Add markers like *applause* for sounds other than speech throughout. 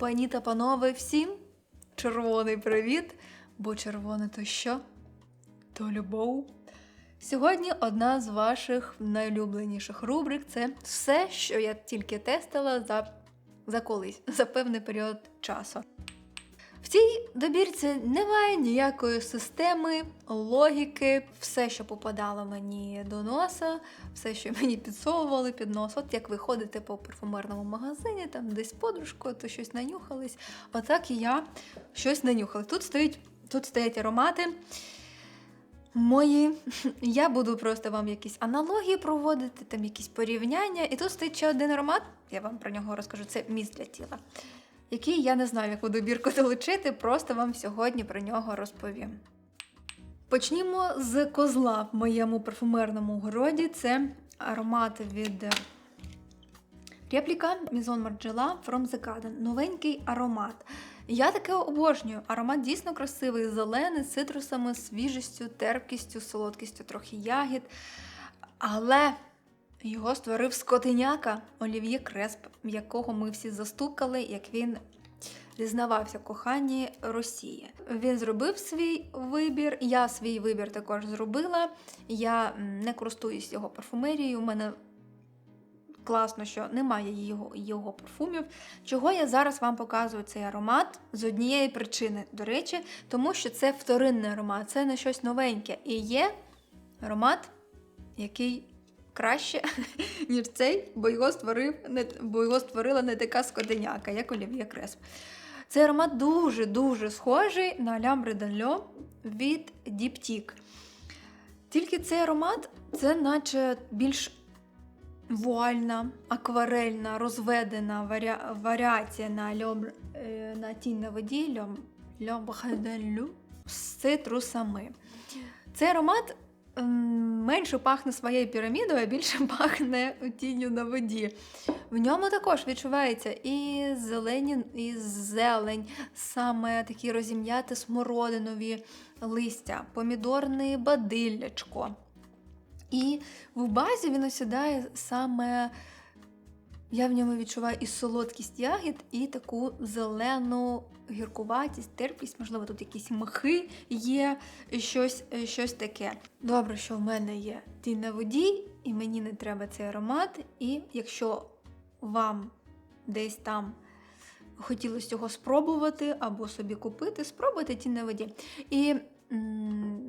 Пані та панове, всім червоний привіт! Бо червоне то що? То любов. Сьогодні одна з ваших найулюбленіших рубрик це все, що я тільки тестила за, за колись, за певний період часу. В цій добірці немає ніякої системи, логіки, все, що попадало мені до носа, все, що мені підсовували під нос. От як ви ходите по парфумерному магазині, там десь подружкою, то щось нанюхались. Отак і я щось нанюхала. Тут стоїть, тут стоять аромати. Мої. Я буду просто вам якісь аналогії проводити, там якісь порівняння. І тут стоїть ще один аромат, я вам про нього розкажу, це міст для тіла який я не знаю, яку добірку *laughs* долучити, просто вам сьогодні про нього розповім. Почнімо з козла в моєму парфумерному городі. Це аромат від репліка Maison Margiela From the Garden. Новенький аромат. Я таке обожнюю. Аромат дійсно красивий, зелений, з цитрусами, свіжістю, терпкістю, солодкістю, трохи ягід. Але його створив скотиняка Олів'є Кресп, якого ми всі застукали, як він зізнавався коханні Росії. Він зробив свій вибір, я свій вибір також зробила. Я не користуюсь його парфумерією. У мене класно, що немає його, його парфумів. Чого я зараз вам показую цей аромат з однієї причини, до речі, тому що це вторинний аромат, це не щось новеньке. І є аромат, який краще, *laughs* ніж цей, бо його створив бо його створила не така скотиняка, як Олів'є Кресп. Цей аромат дуже-дуже схожий на Лямбре Данльо від Діптік. Тільки цей аромат це наче більш вуальна, акварельна, розведена варіа... варіація на льом... е, на тінь на воді льом... З цитрусами. Цей аромат менше пахне своєю пірамідою, а більше *laughs* пахне тінню на воді. В ньому також відчувається і зелені, і зелень, саме такі розім'яти смородинові листя, помідорне бадиллячко. І в базі він осідає саме, я в ньому відчуваю і солодкість ягід, і таку зелену гіркуватість, терпкість, можливо, тут якісь махи є, щось, щось таке. Добре, що в мене є тінь на воді, і мені не треба цей аромат. І якщо вам десь там хотілося його спробувати або собі купити, спробуйте тінь на воді. І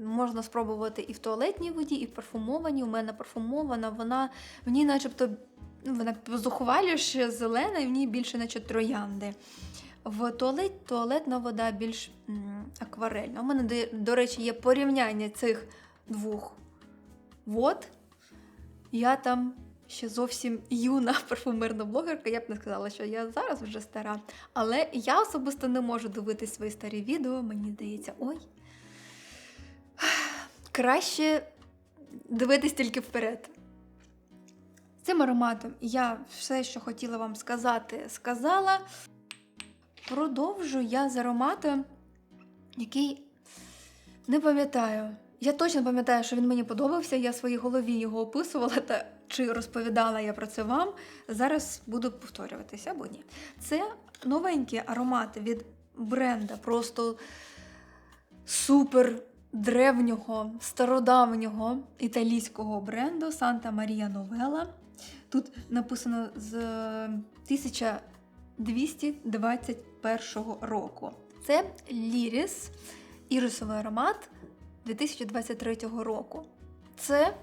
можна спробувати і в туалетній воді, і в парфумованій. У мене парфумована, вона в ній начебто вона зухвалює зелена, і в ній більше наче троянди. В туалет, туалетна вода більш м, акварельна. У мене, до, до речі, є порівняння цих двох вод. Я там ще зовсім юна *laughs* парфумерна блогерка, я б не сказала, що я зараз вже стара. Але я особисто не можу дивитись свої старі відео. Мені здається, ой. *sighs* Краще дивитись тільки вперед. Цим ароматом я все, що хотіла вам сказати, сказала. Продовжу я з ароматом, який не пам'ятаю. Я точно пам'ятаю, що він мені подобався. Я в своїй голові його описувала та чи розповідала я про це вам. Зараз буду повторюватися або ні. Це новенькі аромати від бренда, просто супер древнього, стародавнього італійського бренду Санта Марія Новела. Тут написано з 1221 року. Це Ліріс, ірисовий аромат 2023 року. Це,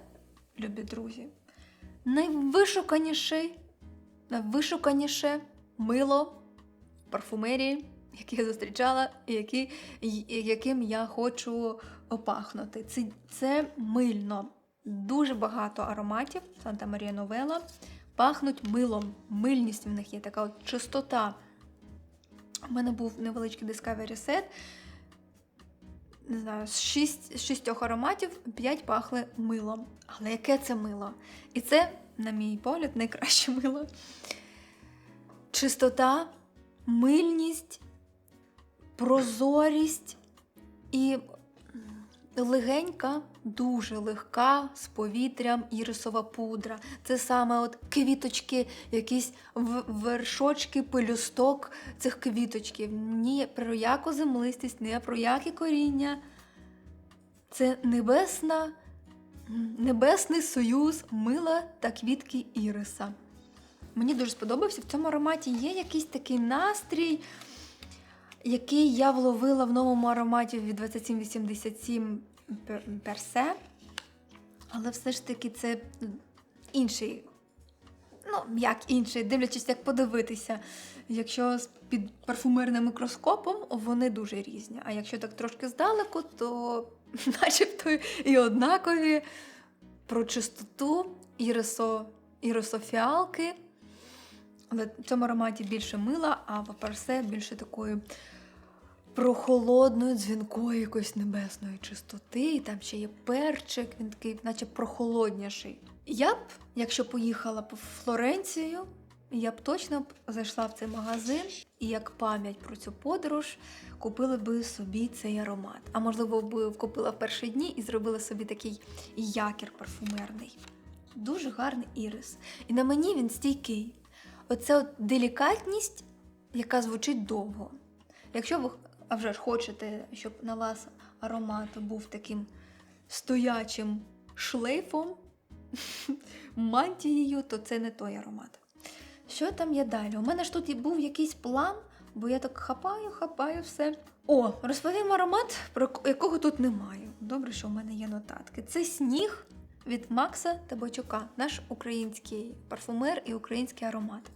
любі друзі, найвишуканіше, найвишуканіше мило парфумерії, яке я зустрічала, і які, яким я хочу опахнути. Це, це мильно. Дуже багато ароматів Санта Марія Новела пахнуть милом. Мильність в них є така от чистота. У мене був невеличкий Discovery Set. Не знаю, з, шість, шістьох ароматів п'ять пахли милом. Але яке це мило? І це, на мій погляд, найкраще мило. Чистота, мильність, прозорість і легенька, дуже легка з повітрям ірисова пудра. Це саме от квіточки, якісь вершочки, пелюсток цих квіточків. Ні про яку землистість, ні про яке коріння. Це небесна, небесний союз мила та квітки іриса. Мені дуже сподобався. В цьому ароматі є якийсь такий настрій, який я вловила в новому ароматі від 2787 персе. Але все ж таки це інший. Ну, як інший, дивлячись, як подивитися. Якщо під парфумерним мікроскопом вони дуже різні. А якщо так трошки здалеку, то *laughs* начебто і однакові про чистоту ірисо, ірисофіалки. Але в цьому ароматі більше мила, а в парсе більше такої прохолодної, дзвінкої, якоїсь небесної чистоти. І там ще є перчик, він такий, наче прохолодніший. Я б, якщо поїхала по Флоренцію, я б точно б зайшла в цей магазин і як пам'ять про цю подорож купила би собі цей аромат. А можливо, би купила в перші дні і зробила собі такий якір парфумерний. Дуже гарний ірис. І на мені він стійкий. Оце от делікатність, яка звучить довго. Якщо ви а вже ж хочете, щоб на вас аромат був таким стоячим шлейфом, *laughs* мантією, то це не той аромат. Що там є далі? У мене ж тут був якийсь план, бо я так хапаю, хапаю все. О, розповім аромат, про якого тут немає. Добре, що в мене є нотатки. Це сніг від Макса Табачука, наш український парфумер і український аромат.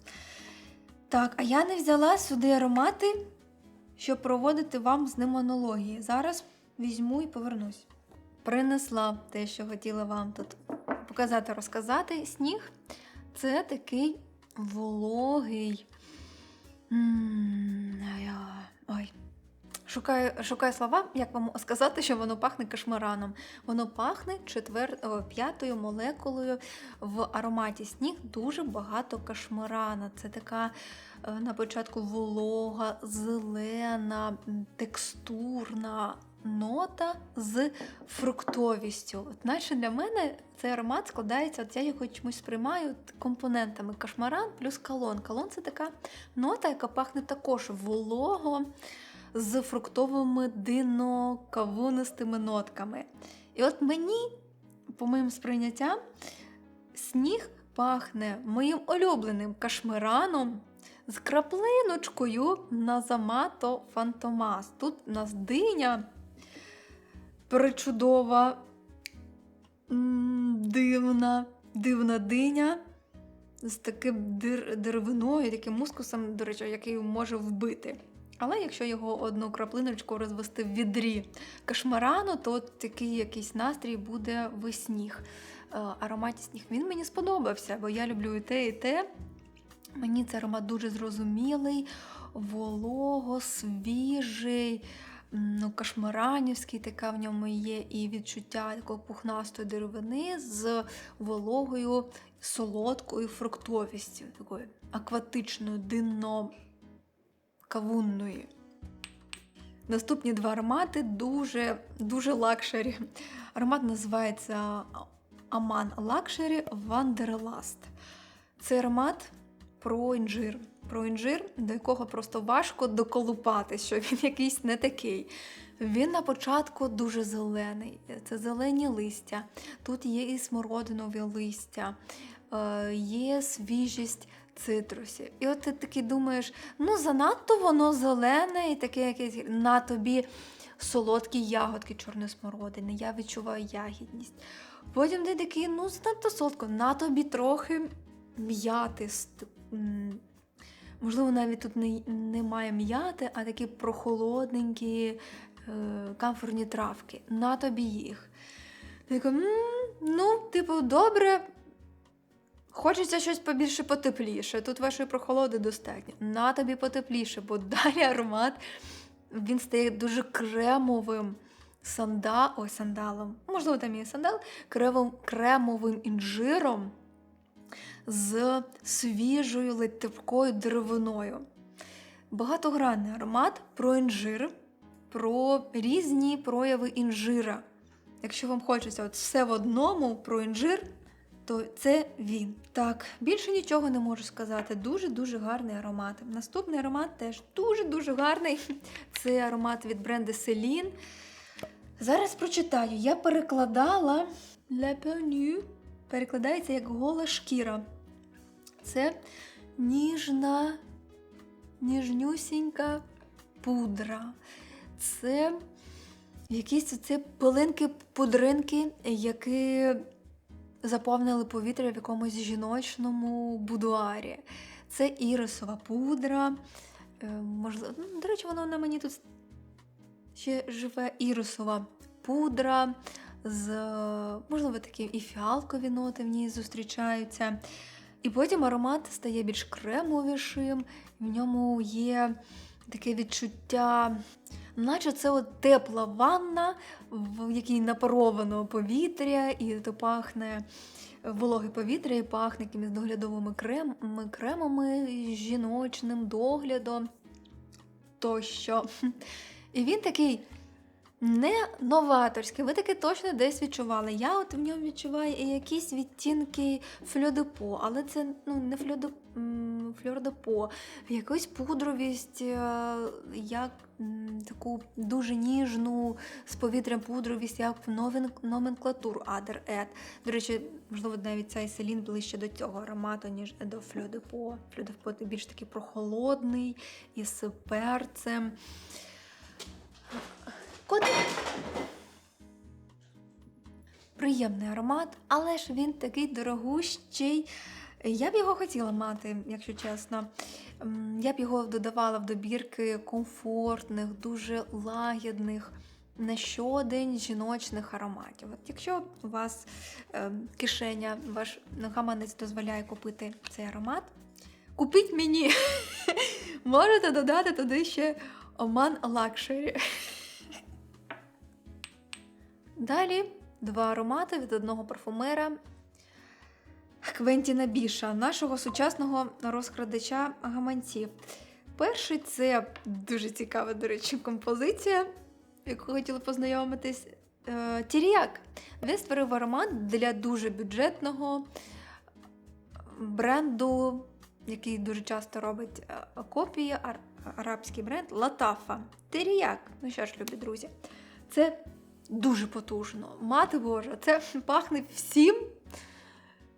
Так, а я не взяла сюди аромати, щоб проводити вам з ним монології. Зараз візьму і повернусь. Принесла те, що хотіла вам тут показати, розказати. Сніг це такий вологий. Ой. Шукаю, шукаю слова, як вам сказати, що воно пахне кашмараном. Воно пахне четвер... п'ятою молекулою в ароматі сніг дуже багато кашмарана. Це така е, на початку волога, зелена, текстурна нота з фруктовістю. От наче для мене цей аромат складається, от я його чомусь сприймаю компонентами кашмаран плюс калон. Калон це така нота, яка пахне також волого з фруктовими дино-кавунистими нотками. І от мені, по моїм сприйняттям, сніг пахне моїм улюбленим кашмираном з краплиночкою Назамато Фантомас. Тут у нас диня причудова, дивна, дивна диня з таким дер- деревиною, таким мускусом, до речі, який може вбити. Але якщо його одну краплиночку розвести в відрі кашмарану, то такий якийсь настрій буде в сніг. Е, Ароматі сніг. Він мені сподобався, бо я люблю і те, і те. Мені цей аромат дуже зрозумілий, волого, свіжий, ну, кашмаранівський, така в ньому є, і відчуття такої пухнастої деревини з вологою, солодкою фруктовістю, такою акватичною, динно кавунної. Наступні два аромати дуже, дуже лакшері. Аромат називається Аман Лакшері Wanderlust. Це аромат про інжир. Про інжир, до якого просто важко доколупати, що він якийсь не такий. Він на початку дуже зелений. Це зелені листя. Тут є і смородинові листя, е, є свіжість цитрусів. І от ти такий думаєш, ну занадто воно зелене і таке якесь на тобі солодкі ягодки чорної смородини. Я відчуваю ягідність. Потім ти такий, ну занадто солодко, на тобі трохи м'яти. Можливо, навіть тут не, немає м'яти, а такі прохолодненькі, е, камфорні травки. На тобі їх. Ти така, ну, типу, добре, Хочеться щось побільше потепліше. Тут вашої прохолоди достатньо. На тобі потепліше, бо далі аромат він стає дуже кремовим санда... Ой, сандалом. Можливо, там є сандал, кремовим, кремовим інжиром з свіжою ледь деревиною. Багатогранний аромат про інжир, про різні прояви інжира. якщо вам хочеться от все в одному про інжир, то це він. Так, більше нічого не можу сказати. Дуже-дуже гарний аромат. Наступний аромат теж дуже-дуже гарний. *laughs* Це аромат від бренду Celine. Зараз прочитаю. Я перекладала La Penu. Перекладається як гола шкіра. Це ніжна, ніжнюсінька пудра. Це якісь це пилинки, пудринки, які заповнили повітря в якомусь жіночному будуарі. Це ірисова пудра. Е, Можливо, ну, до речі, воно на мені тут ще живе ірисова пудра. З, можливо, такі і фіалкові ноти в ній зустрічаються. І потім аромат стає більш кремовішим, в ньому є таке відчуття, наче це от тепла ванна, в якій напаровано повітря, і то пахне вологе повітря, і пахне якимись доглядовими крем, кремами, жіночним доглядом тощо. *laughs* І він такий не новаторський, ви таки точно десь відчували. Я от в ньому відчуваю і якісь відтінки фльодепо, але це ну, не фльодеп... м, фльордепо, якусь пудровість, е, як таку дуже ніжну з повітрям пудровість, як в номенклатуру Адер Ед. До речі, можливо, навіть цей селін ближче до цього аромату, ніж до фльодепо. Фльодепо більш такий прохолодний із перцем. Котик. Приємний аромат, але ж він такий дорогущий. Я б його хотіла мати, якщо чесно. Я б його додавала в добірки комфортних, дуже лагідних на щодень жіночних ароматів. От якщо у вас е, кишеня, ваш гаманець дозволяє купити цей аромат, купіть мені. *laughs* Можете додати туди ще Оман Лакшері. Далі два аромати від одного парфумера Квентіна Біша, нашого сучасного розкрадача гаманців. Перший це дуже цікава, до речі, композиція, яку хотіла познайомитись. Е, Він створив аромат для дуже бюджетного бренду, який дуже часто робить е, копії, арабський бренд Латафа. Тиріяк. Ну що ж, любі друзі, це дуже потужно. Мати Божа, це пахне всім,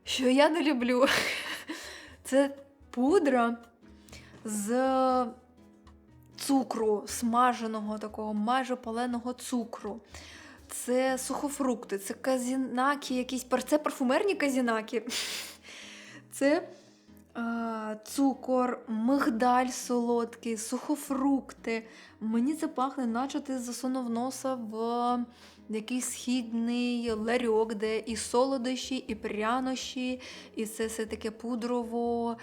що я не люблю. *laughs* Це пудра з цукру, смаженого такого майже паленого цукру. Це сухофрукти, це казінаки, якісь це парфумерні казінаки. *laughs* Це е, цукор, мигдаль солодкий, сухофрукти. Мені це пахне, наче ти засунув носа в якийсь східний ларьок, де і солодощі, і прянощі, і це все таке пудрово,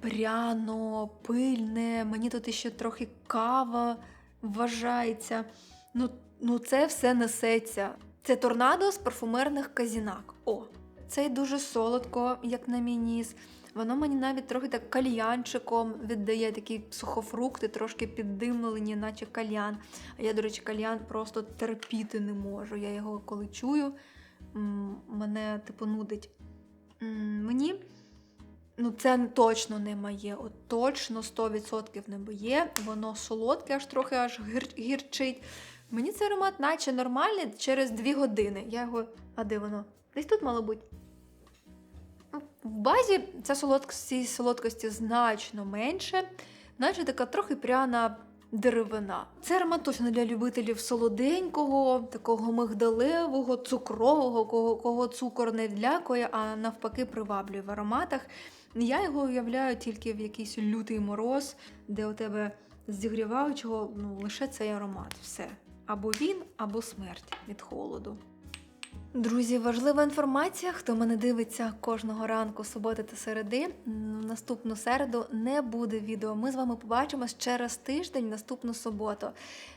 пряно, пильне. Мені тут ще трохи кава вважається. Ну, ну це все несеться. Це торнадо з парфумерних казінак. О, це дуже солодко, як на мій ніс. Воно мені навіть трохи так кальянчиком віддає такі сухофрукти, трошки піддимлені, наче кальян. А я, до речі, кальян просто терпіти не можу. Я його коли чую, мене типу нудить. Мені ну, це точно не моє. От точно 100% не моє. Воно солодке, аж трохи аж гір- гірчить. Мені цей аромат, наче нормальний, через 2 години. Я його. А де воно? Десь тут мало бути. В базі ця солодкості, солодкості значно менше, наче така трохи пряна деревина. Це аромат точно для любителів солоденького, такого мигдалевого, цукрового, кого, кого цукор не відлякує, а навпаки приваблює в ароматах. Я його уявляю тільки в якийсь лютий мороз, де у тебе зігріваючого ну, лише цей аромат. Все. Або він, або смерть від холоду. Друзі, важлива інформація. Хто мене дивиться кожного ранку, суботи та середи. Наступну середу не буде відео. Ми з вами побачимось через тиждень, наступну суботу.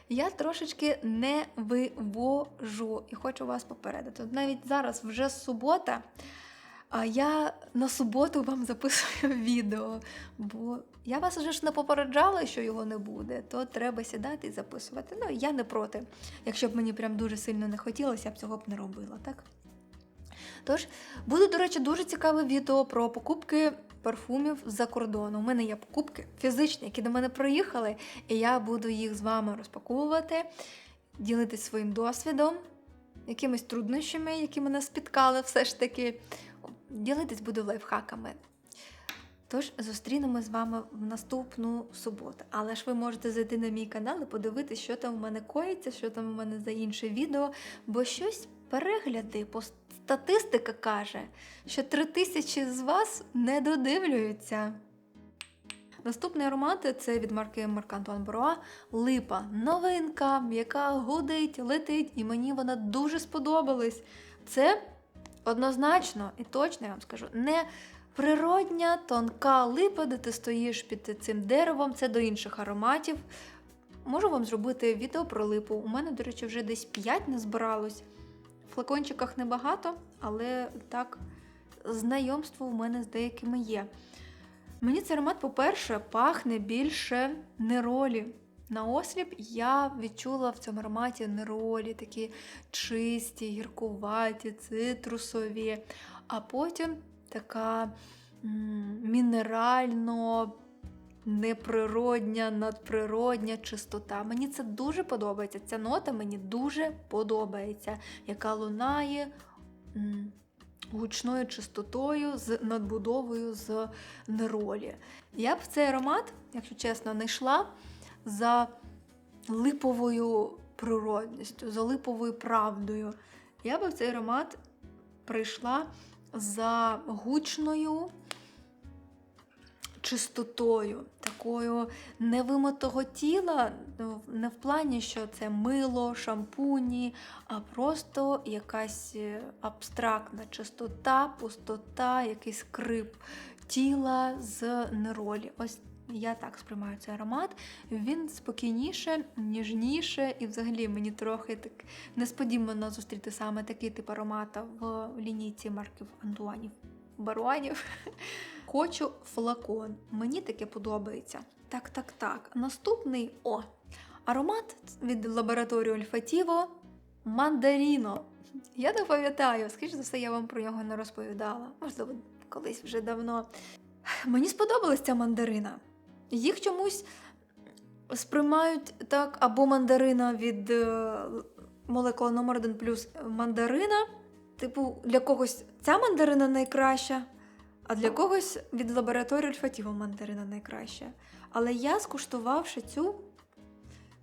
Я трошечки не вивожу і хочу вас попередити. Навіть зараз вже субота. А я на суботу вам записую *laughs* відео, бо я вас вже ж не попереджала, що його не буде, то треба сідати і записувати. Ну, я не проти. Якщо б мені прям дуже сильно не хотілося, я б цього б не робила, так? Тож, буде, до речі, дуже цікаве відео про покупки парфумів з-за кордону. У мене є покупки фізичні, які до мене приїхали, і я буду їх з вами розпаковувати, ділитись своїм досвідом, якимись труднощами, які мене спіткали, все ж таки. Ділитись буду лайфхаками. Тож зустрінемось з вами в наступну суботу. Але ж ви можете зайти на мій канал і подивитися, що там в мене коїться, що там у мене за інше відео, бо щось перегляди, бо статистика каже, що три тисячі з вас не додивлюються. Наступний аромат це від марки Марк Антуан Боруа Липа. Новинка, яка гудить, летить, і мені вона дуже сподобалась. Це однозначно і точно я вам скажу, не природня тонка липа, де ти стоїш під цим деревом, це до інших ароматів. Можу вам зробити відео про липу. У мене, до речі, вже десь 5 не збиралось. В флакончиках небагато, але так, знайомство у мене з деякими є. Мені цей аромат, по-перше, пахне більше неролі. На осліп я відчула в цьому ароматі неролі, такі чисті, гіркуваті, цитрусові, а потім така мінерально неприродня, надприродня чистота. Мені це дуже подобається. Ця нота мені дуже подобається, яка лунає. Гучною чистотою з надбудовою з неролі. Я б цей аромат, якщо чесно, не йшла за липовою природністю, за липовою правдою. Я би в цей аромат прийшла за гучною чистотою, такою невимитого тіла, ну, не в плані, що це мило, шампуні, а просто якась е, абстрактна чистота, пустота, якийсь крип тіла з неролі. Ось я так сприймаю цей аромат. Він спокійніше, ніжніше, і взагалі мені трохи так несподівано зустріти саме такий тип аромата в лінійці марків Антуанів. Баруанів. *laughs* Хочу флакон. Мені таке подобається. Так, так, так. Наступний о. Аромат від лабораторії Ольфатіво Мандаріно. Я не пам'ятаю, скоріш за все, я вам про нього не розповідала. Можливо, колись вже давно. Мені сподобалась ця мандарина. Їх чомусь сприймають так, або мандарина від е, молекула номер 1 плюс мандарина. Типу, для когось ця мандарина найкраща, а для когось від лабораторії Ольфатіво мандарина найкраща. Але я, скуштувавши цю,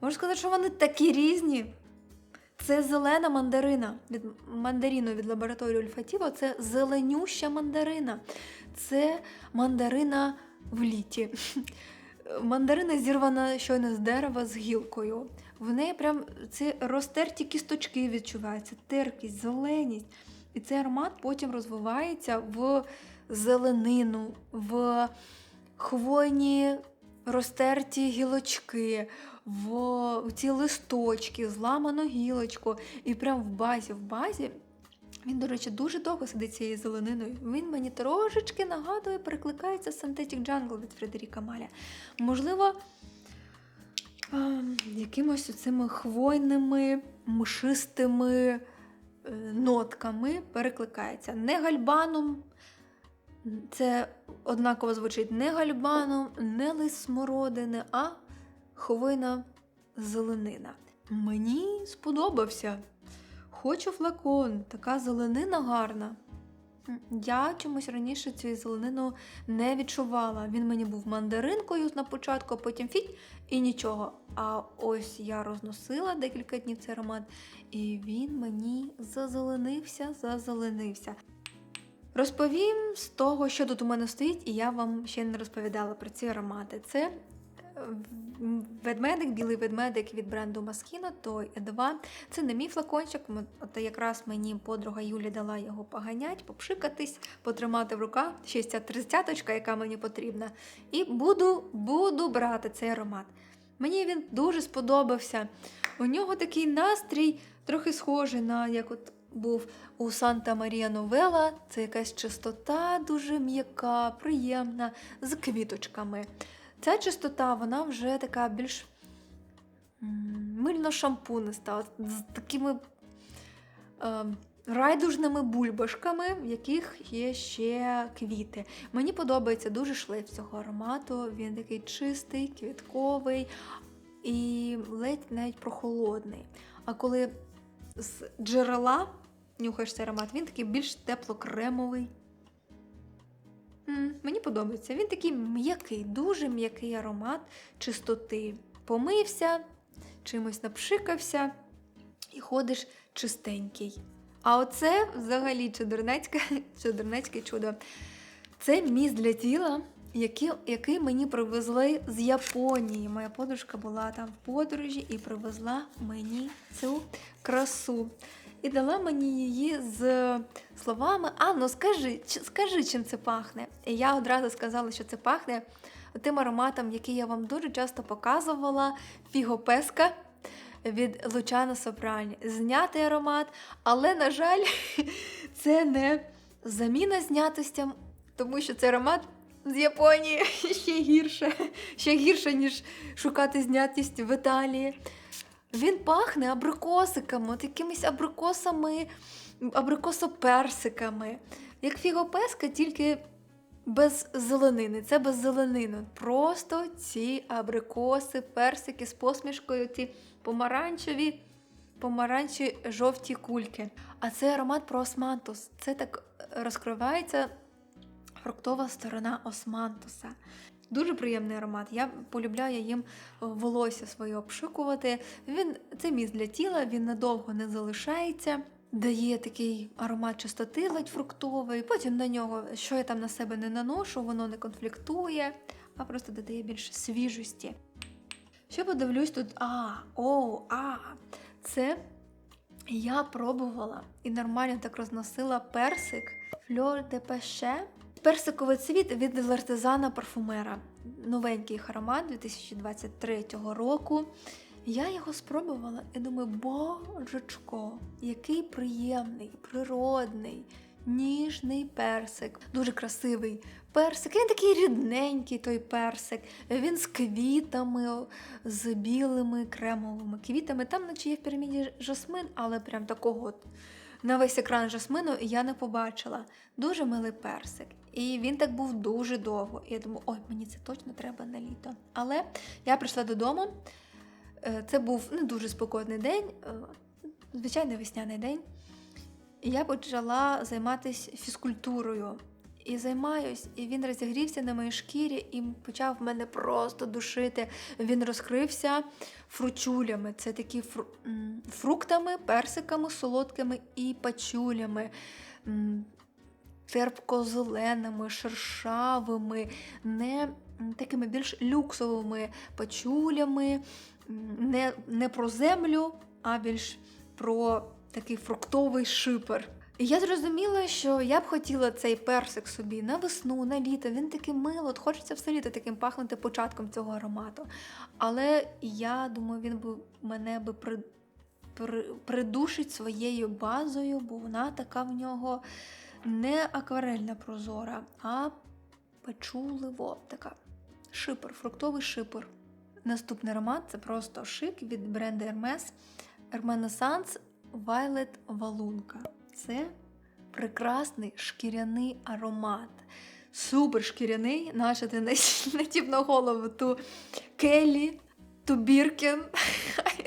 можу сказати, що вони такі різні. Це зелена мандарина від мандаріну від лабораторії Ольфатіво. Це зеленюща мандарина. Це мандарина в літі. Мандарина зірвана щойно з дерева з гілкою. В неї прям ці розтерті кісточки відчуваються, теркість, зеленість. І цей аромат потім розвивається в зеленину, в хвойні розтерті гілочки, в ці листочки, зламану гілочку. І прям в базі, в базі. Він, до речі, дуже довго сидить цією зелениною. Він мені трошечки нагадує, перекликається Synthetic Jungle від Фредеріка Маля. Можливо, якимось цими хвойними, мшистими е, нотками перекликається. Не гальбаном. Це однаково звучить не гальбаном, не лист смородини, а хвойна зеленина. Мені сподобався. Хочу флакон, така зеленина гарна. Я чомусь раніше цю зеленину не відчувала. Він мені був мандаринкою на початку, потім фіть і нічого. А ось я розносила декілька днів цей аромат, і він мені зазеленився, зазеленився. Розповім з того, що тут у мене стоїть, і я вам ще не розповідала про ці аромати. Це ведмедик, білий ведмедик від бренду Маскіно, той E2. Це не мій флакончик. От якраз мені подруга Юлі дала його поганять, попшикатись, потримати в руках. Ще ця тридцяточка, яка мені потрібна. І буду, буду брати цей аромат. Мені він дуже сподобався. У нього такий настрій, трохи схожий на як от був у Санта Марія Новела. Це якась чистота дуже м'яка, приємна, з квіточками. Ця чистота, вона вже така більш мильно-шампуниста, от з такими е, райдужними бульбашками, в яких є ще квіти. Мені подобається дуже шлейф цього аромату. Він такий чистий, квітковий і ледь навіть прохолодний. А коли з джерела нюхаєш цей аромат, він такий більш тепло-кремовий. М, Мені подобається. Він такий м'який, дуже м'який аромат чистоти. Помився, чимось напшикався і ходиш чистенький. А оце взагалі чудернецьке *laughs* чудо. Це міст для тіла, який, який мені привезли з Японії. Моя подружка була там в подорожі і привезла мені цю красу. І дала мені її з словами: Анно, скажи, чи- скажи, чим це пахне. І я одразу сказала, що це пахне тим ароматом, який я вам дуже часто показувала, фігопеска від Лучано Сопрані. Знятий аромат, але, на жаль, *laughs* це не заміна знятостям, тому що це аромат з Японії *laughs* ще гірше, ще гірше, ніж шукати знятість в Італії. Він пахне абрикосиками, от якимись абрикосами, абрикосоперсиками. Як фігопеска, тільки без зеленини. Це без зеленини. Просто ці абрикоси, персики з посмішкою, ці помаранчеві, помаранчеві жовті кульки. А це аромат про османтус. Це так розкривається фруктова сторона османтуса. Дуже приємний аромат. Я полюбляю їм волосся своє обшикувати. Він це міст для тіла, він надовго не залишається. Дає такий аромат чистоти ледь фруктовий. Потім на нього, що я там на себе не наношу, воно не конфліктує, а просто додає більше свіжості. Що подивлюсь тут? А, о, а, це я пробувала і нормально так розносила персик Fleur de Peche. Персиковий цвіт від лартезана парфумера. Новенький аромат 2023 року. Я його спробувала і думаю, божечко, який приємний, природний, ніжний персик. Дуже красивий персик. Він такий рідненький той персик. Він з квітами, з білими кремовими квітами. Там, наче є в піраміді жасмин, але прям такого от на весь екран жасмину я не побачила. Дуже милий персик. І він так був дуже довго. І я думаю, ой, мені це точно треба на літо. Але я прийшла додому. Е, Це був не дуже спокійний день, е, звичайний весняний день. І я почала займатися фізкультурою. І займаюсь, і він розігрівся на моїй шкірі і почав мене просто душити. Він розкрився фручулями. Це такі фру... фруктами, персиками, солодкими і пачулями. Терпко-зеленими, шершавими, не такими більш люксовими пачулями, не, не про землю, а більш про такий фруктовий шипер. І я зрозуміла, що я б хотіла цей персик собі на весну, на літо. Він такий мило, от хочеться все літо таким пахнути початком цього аромату. Але я думаю, він би мене би при, при, придушить своєю базою, бо вона така в нього не акварельна прозора, а печуливо така. Шипер, фруктовий шипер. Наступний аромат це просто шик від бренду Hermes. Hermès Violet Валунка. Це прекрасний шкіряний аромат. Супер шкіряний, наче ти натів *laughs* на голову ту Келлі, ту Біркін. *laughs*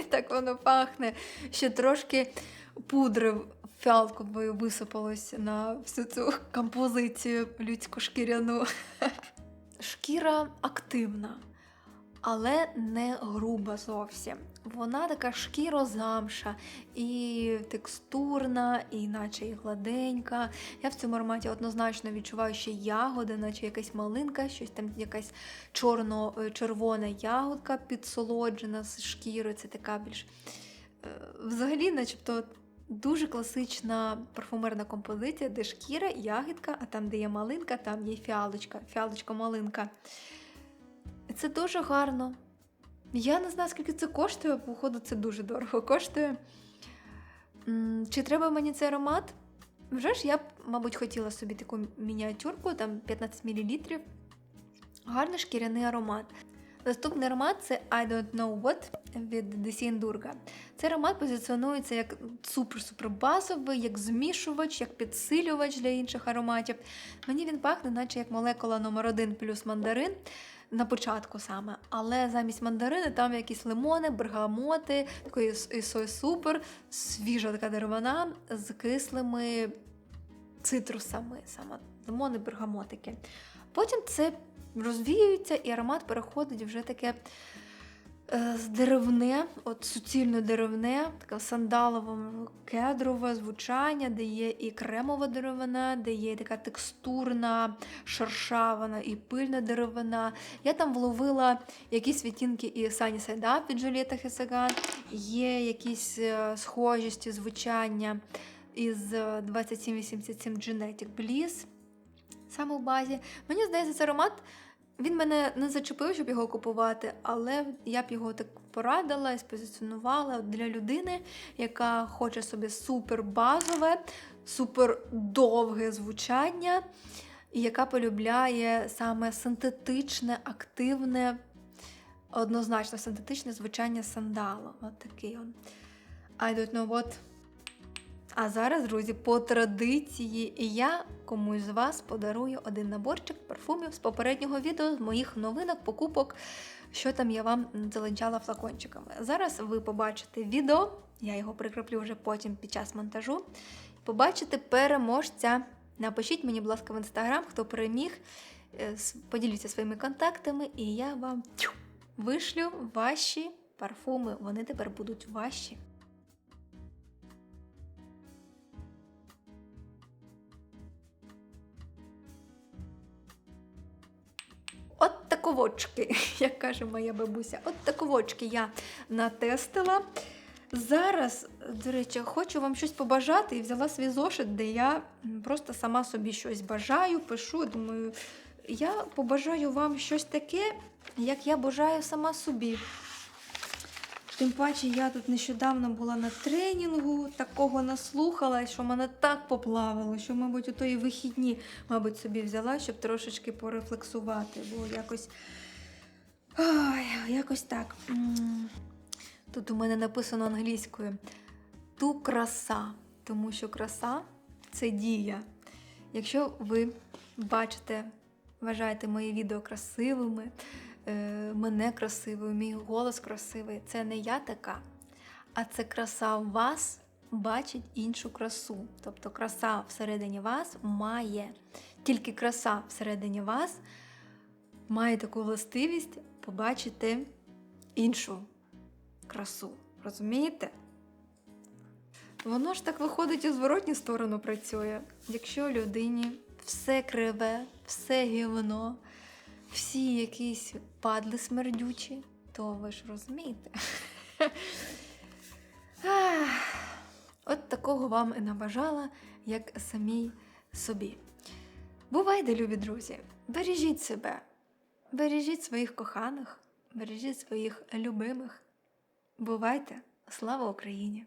Так воно пахне. Ще трошки пудри фіалковою висипалось на всю цю *laughs* композицію людську шкіряну. *laughs* Шкіра активна, але не груба зовсім. Вона така шкірозамша, і текстурна, і наче і гладенька. Я в цьому ароматі однозначно відчуваю ще ягоди, наче якась малинка, щось там якась чорно-червона ягодка підсолоджена з шкіри. Це така більш е, взагалі, начебто. Дуже класична парфумерна композиція, де шкіра, ягідка, а там, де є малинка, там є фіалочка, фіалочка-малинка. Це дуже гарно. Я не знаю, скільки це коштує, походу, це дуже дорого коштує. Чи треба мені цей аромат? Вже ж я б, мабуть, хотіла собі таку мініатюрку, там 15 мл. Гарний шкіряний аромат. Наступний аромат це I don't know what від Desi Durga. Цей аромат позиціонується як супер-супер базовий, як змішувач, як підсилювач для інших ароматів. Мені він пахне, наче як молекула номер 1 плюс мандарин. На початку саме, але замість мандарини там якісь лимони, бергамоти, такий сой супер, свіжа така деревина з кислими цитрусами, саме лимони, бергамотики. Потім це розвіюється, і аромат переходить вже таке е, з деревне, от суцільно деревне, таке сандалове кедрове звучання, де є і кремова деревина, де є така текстурна, шершавана і пильна деревина. Я там вловила якісь відтінки і Side Up від Джулієта Хесаган, є якісь е, схожісті звучання із е, 2787 Genetic Bliss саме в базі. Мені здається, цей аромат. Він мене не зачепив, щоб його купувати, але я б його так порадила і спозиціонувала для людини, яка хоче собі супер базове, супер довге звучання, і яка полюбляє саме синтетичне, активне, однозначно синтетичне звучання сандалу. От такий он. I don't know what. А зараз, друзі, по традиції я комусь з вас подарую один наборчик парфумів з попереднього відео з моїх новинок, покупок, що там я вам залинчала флакончиками. Зараз ви побачите відео, я його прикріплю вже потім під час монтажу. Побачите переможця. Напишіть мені, будь ласка, в інстаграм, хто переміг. Е, Поділіться своїми контактами, і я вам вишлю ваші парфуми. Вони тепер будуть ваші. От таковочки, *laughs* як каже моя бабуся, от таковочки я натестила. Зараз, до речі, хочу вам щось побажати і взяла свій зошит, де я просто сама собі щось бажаю, пишу. Думаю, я побажаю вам щось таке, як я бажаю сама собі. Тим паче, я тут нещодавно була на тренінгу, такого наслухалась, що мене так поплавило, що, мабуть, у тої вихідні, мабуть, собі взяла, щоб трошечки порефлексувати, бо якось. Ой, якось так. Тут у мене написано англійською ту краса, тому що краса це дія. Якщо ви бачите, вважаєте мої відео красивими, мене красивою, мій голос красивий, це не я така, а це краса в вас бачить іншу красу. Тобто краса всередині вас має, тільки краса всередині вас має таку властивість побачити іншу красу. Розумієте? Воно ж так виходить у зворотню сторону працює. Якщо людині все криве, все гівно, всі якісь падли смердючі, то ви ж розумієте. *laughs* От такого вам і набажала, як самій собі. Бувайте, любі друзі, бережіть себе, бережіть своїх коханих, бережіть своїх любимих. Бувайте! Слава Україні!